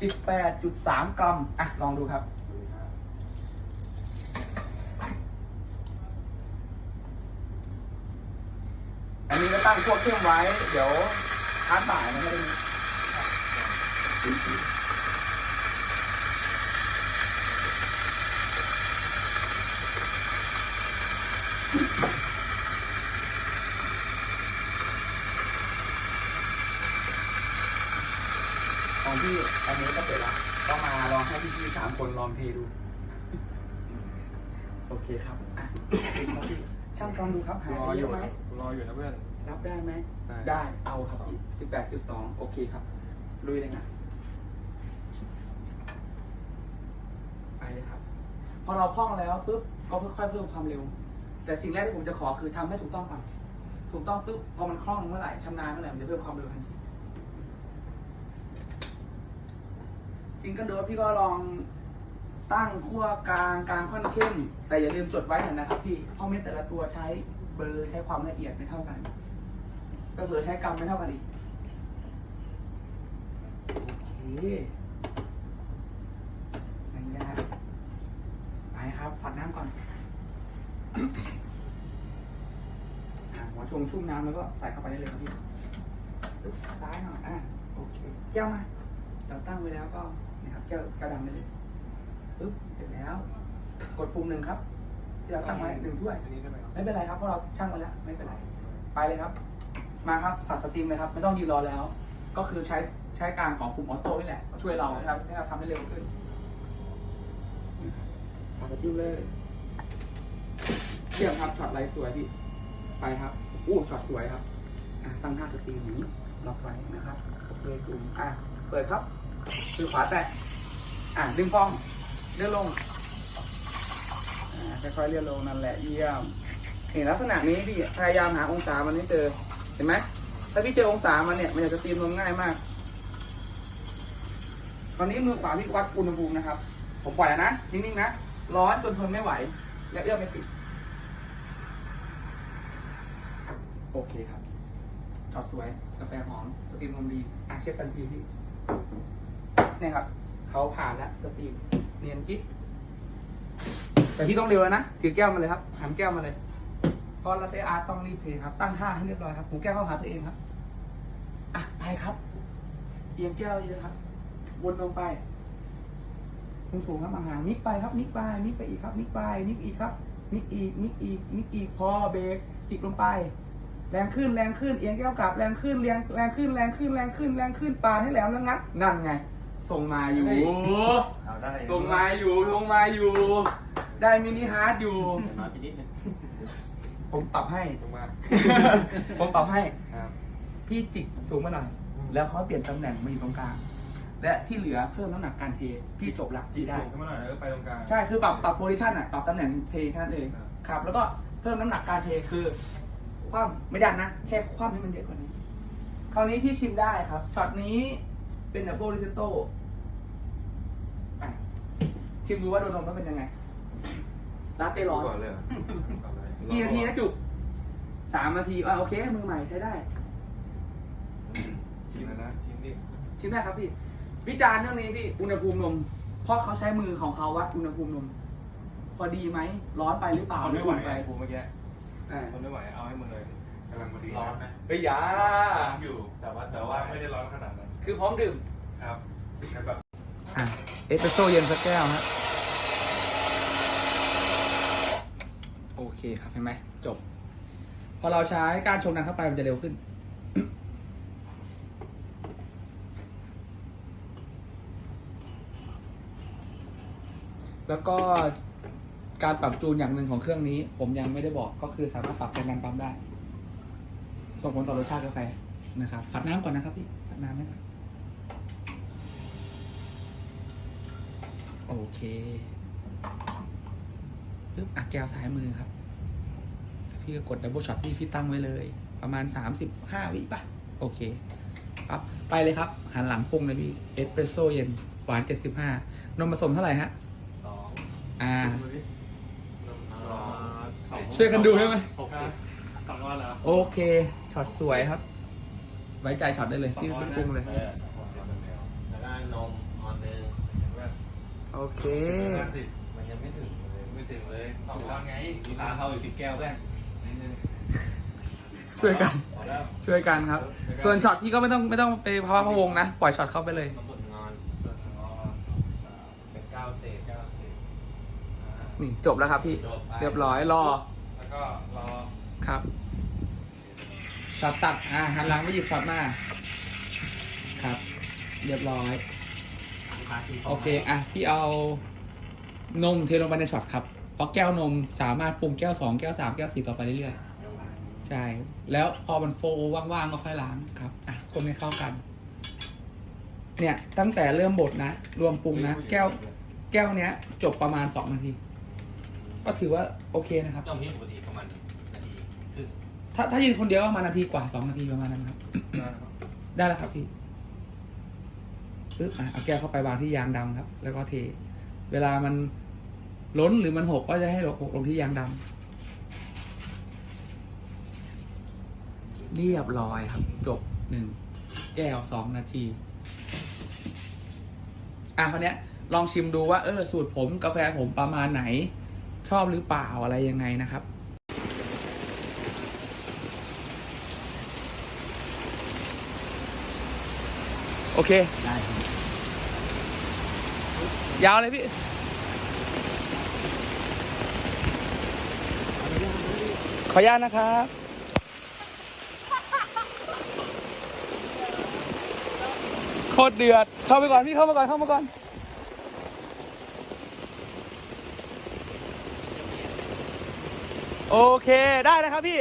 18.3 กรัม อะ ลองดูครับ อันนี้ก็ตั้งพวกเครื่องไว้ เดี๋ยวทานบ่ายมันก็ได้ องพี่อันนี้ก็เสร็จแล้วก็มาลองให้พี่ๆสามคนลองเทดู โอเคครับอะครับพี่ช่างกำดูครับหายรอไปอเยยู่อะไหมรออยู่นะเพื่อน รับได้ไหมได้ ได้เอาครับสิบแปดจุดสองโอเคครับลุยเลยนะไปเลยครับ พอเราคล่องแล้วปุ๊บก็ค่อยๆเพิ่มความเร็ว แต่สิ่งแรกที่ผมจะขอคือทำให้ถูกต้องก่อนถูกต้องปุ๊บพอมันคล่องเมื่อไหร่ชำนาญเมื่อไหร่มันจะเพิ่มความเร็วทันที ซิงเกิลโดสพี่ก็ลองตั้งขั้วกลางกลางค่อนเข้ม แต่อย่าลืมจดไว้หน่อยนะครับพี่เพราะเม็ดแต่ละตัวใช้เบอร์ใช้ความละเอียดไม่เท่ากันก็เผื่อใช้กรรมไม่เท่ากันอีกโอเคไม่ยากไปครับฝัดน้ำก่อนหัวชงชุ่มน้ำแล้วก็ใส่เข้าไปได้เลยครับพี่ซ้ายหน่อยอะโอเคแก้วมาเราตั้งไว้แล้วก็ นี่ครับแก้วกระดำไปเลยปึ๊บเสร็จแล้ว กดปุ่มหนึ่งครับที่เราตั้งไว้หนึ่งถ้วยอันนี้ได้ไหมครับไม่เป็นไรครับเพราะเราช่างมาแล้วไม่เป็นไร ไปเลยครับ มาครับตัดสตรีมเลยครับ ไม่ต้องยืนรอแล้ว ก็คือใช้ใช้การของปุ่มออโต้นี่แหละ ช่วยเราให้เราให้เราทำได้เร็วขึ้นตัดสตรีมเลยเยี่ยมครับช็อตไรสวยพี่ไปครับอู้ช็อตสวยครับอะตั้งท่าสตรีมนี้ล็อกไว้นะครับเลยกลุ่มอะเปิดครับ คือขวาแตะอะดึงฟองเลื่อนลงค่อยๆเลื่อนลงนั่นแหละเยี่ยมเห็นลักษณะนี้พี่พยายามหาองศามันให้เจอเห็นไหมถ้าพี่เจอองศามันเนี่ยมันจะตีมลงง่ายมาก ตอนนี้มือขวาพี่วัดอุณหภูมินะครับ ผมปล่อยแล้วนะนิ่งๆนะร้อนจนทนไม่ไหวและเอื้อมไม่ติดโอเคครับช็อตสวยกาแฟหอมสตรีมลมดีอะเช็คกันทีพี่ เนี่ยครับเขาผ่านแล้วสตรีมเนียนกิ๊บแต่พี่ต้องเร็วแล้วนะถือแก้วมาเลยครับหันแก้วมาเลยเพราะลาเต้อาร์ต้องรีบเทครับ ตั้งท่าให้เรียบร้อยครับหูแก้วเข้าหาตัวเองครับอะไปครับ เอียงแก้วเยอะครับ วนลงไปสูงสูงครับห่างนิกไปครับนิกไปนิกไปอีกครับนิกไปนิกอีกครับนิกอีกนิกอีกนิกอีกพอเบรกจิกลงไป แรงขึ้นแรงขึ้นเอียงแก้วกลับแรงขึ้นแรงแรงขึ้นแรงขึ้นแรงขึ้นแรงขึ้นปานให้แหลมแล้วงัดนั่นไง ส่งมาอยู่ เอาได้ส่งมาอยู่ส่งมาอยู่ ได้มินิฮาร์ดอยู่ มาพี่นิดนึงผมปรับให้ลงมา ผมปรับให้ ครับพี่จิกสูงมาหน่อยอืมแล้วเขาเปลี่ยนตำแหน่งมาอยู่ตรงกลาง และที่เหลือเพิ่มน้ำหนักการเทพี่จบละจีที่ได้ได้ขึ้นมาหน่อยแล้วก็ไปตรงกลาง ใช่คือปรับปรับโพซิชันอะปรับตำแหน่งเทแค่นั้นเองครับ ครับ แล้วก็เพิ่มน้ำหนักการเทคือ คว่ำไม่ดันนะ แค่คว่ำให้มันเยอะกว่านี้ คราวนี้พี่ชิมได้ครับช็อตนี้ เป็นดับเบิลริเซโต้อะชิมดูว่าโดนนมแล้วเป็นยังไงลาเต้ร้อนก่อนเลยเหรอก่อนเลยกี่นาทีนะจุกสามนาทีอะโอเค มือใหม่ใช้ได้ ชิมแล้วนะชิมดิชิมได้ครับพี่ วิจารณ์เรื่องนี้พี่ อุณหภูมินม เพราะเขาใช้มือของเขาวัดอุณหภูมินม พอดีไหม ร้อนไปหรือเปล่าทนไม่ไหวอุ่นไปไอ้ภูเมื่อกี้อ่าทนไม่ไหวเอาให้มึงเลยกำลังพอดีร้อนไหมเฮ้ยอยาร้อนอยู่แต่ว่าแต่ว่าไม่ได้ร้อนขนาดนั้น คือพร้อมดื่มครับแค่แบบอะเอสเปรสโซ่เย็นสักแก้วฮะโอเคครับเห็นไหมจบ พอเราใช้การชงน้ำเข้าไปมันจะเร็วขึ้น แล้วก็การปรับจูนอย่างหนึ่งของเครื่องนี้ ผมยังไม่ได้บอกก็คือสามารถปรับแรงดันปั๊มได้ ส่งผลต่อรสชาติกาแฟนะครับฝัดน้ำก่อนนะครับพี่ฝัดน้ำนะครับ โอเคปึ๊บอะแก้วซ้ายมือครับ พี่ก็กดดับเบิลช็อตที่ที่ตั้งไว้เลย ประมาณ35วิป่ะ โอเคปั๊บไปเลยครับ หันหลังปรุงเลยพี่ เอสเปรสโซ่เย็น หวาน75นมผสมเท่าไหร่ฮะสองอ่าสองช่วยกันดูได้ไหมหกสิบสองร้อยแล้ว โอเค ช็อตสวยครับ ไว้ใจช็อตได้เลยสองพี่ร้อยปรุงเลยออแล้วก็นมออน โอเค ห้าสิบมันยังไม่ถึงเลยไม่ถึงเลยสองก้อนไงกีฬาเข้าอีกสิบแก้วเพื่อนนิดนึงช่วยกัน พอแล้วช่วยกันครับ ส่วนช็อตพี่ก็ไม่ต้องไม่ต้องไปพะวะพะวงนะ ปล่อยช็อตเข้าไปเลยมาหมดงานส่วนหนึ่งอ๋ออ่าเป็นเก้าเศษเก้าสิบอ่านี่จบแล้วครับพี่ เรียบร้อยรอ แล้วก็รอครับช็อตตัด อ่าหันหลังไม่หยิบช็อตมา ครับ เรียบร้อย โอเค อะ พี่เอานมเทลงไปในช็อตครับ เพราะแก้วนมสามารถปรุงแก้วสองแก้วสามแก้วสี่ต่อไปเรื่อยๆ ใช่ แล้วพอมันโฟว่างๆ ก็ค่อยล้างครับ อะ คนให้เข้ากัน เนี่ย ตั้งแต่เริ่มบดนะ รวมปรุงนะ แก้ว แก้วเนี้ย จบประมาณสองนาที ก็ถือว่าโอเคนะครับ ต้องนี้ปกติประมาณนาทีครึ่งถ้าถ้ายืนคนเดียวก็ประมาณนาทีกว่าสองนาทีประมาณนั้นครับ ได้แล้วครับพี่ ปึ๊บอะเอาแก้วเข้าไปวางที่ยางดำครับ แล้วก็เท เวลามันล้นหรือมันหกก็จะให้หกลงที่ยางดำเรียบร้อยครับ จบหนึ่งแก้วสองนาที อะคราวเนี้ย ลองชิมดูว่าเออสูตรผมกาแฟผมประมาณไหน ชอบหรือเปล่าอะไรยังไงนะครับ โอเค ได้ยาวเลยพี่ขออนุญาตนะครับ โคตรเดือด เข้าไปก่อนพี่เข้ามาก่อนเข้ามาก่อน โอเคได้นะครับพี่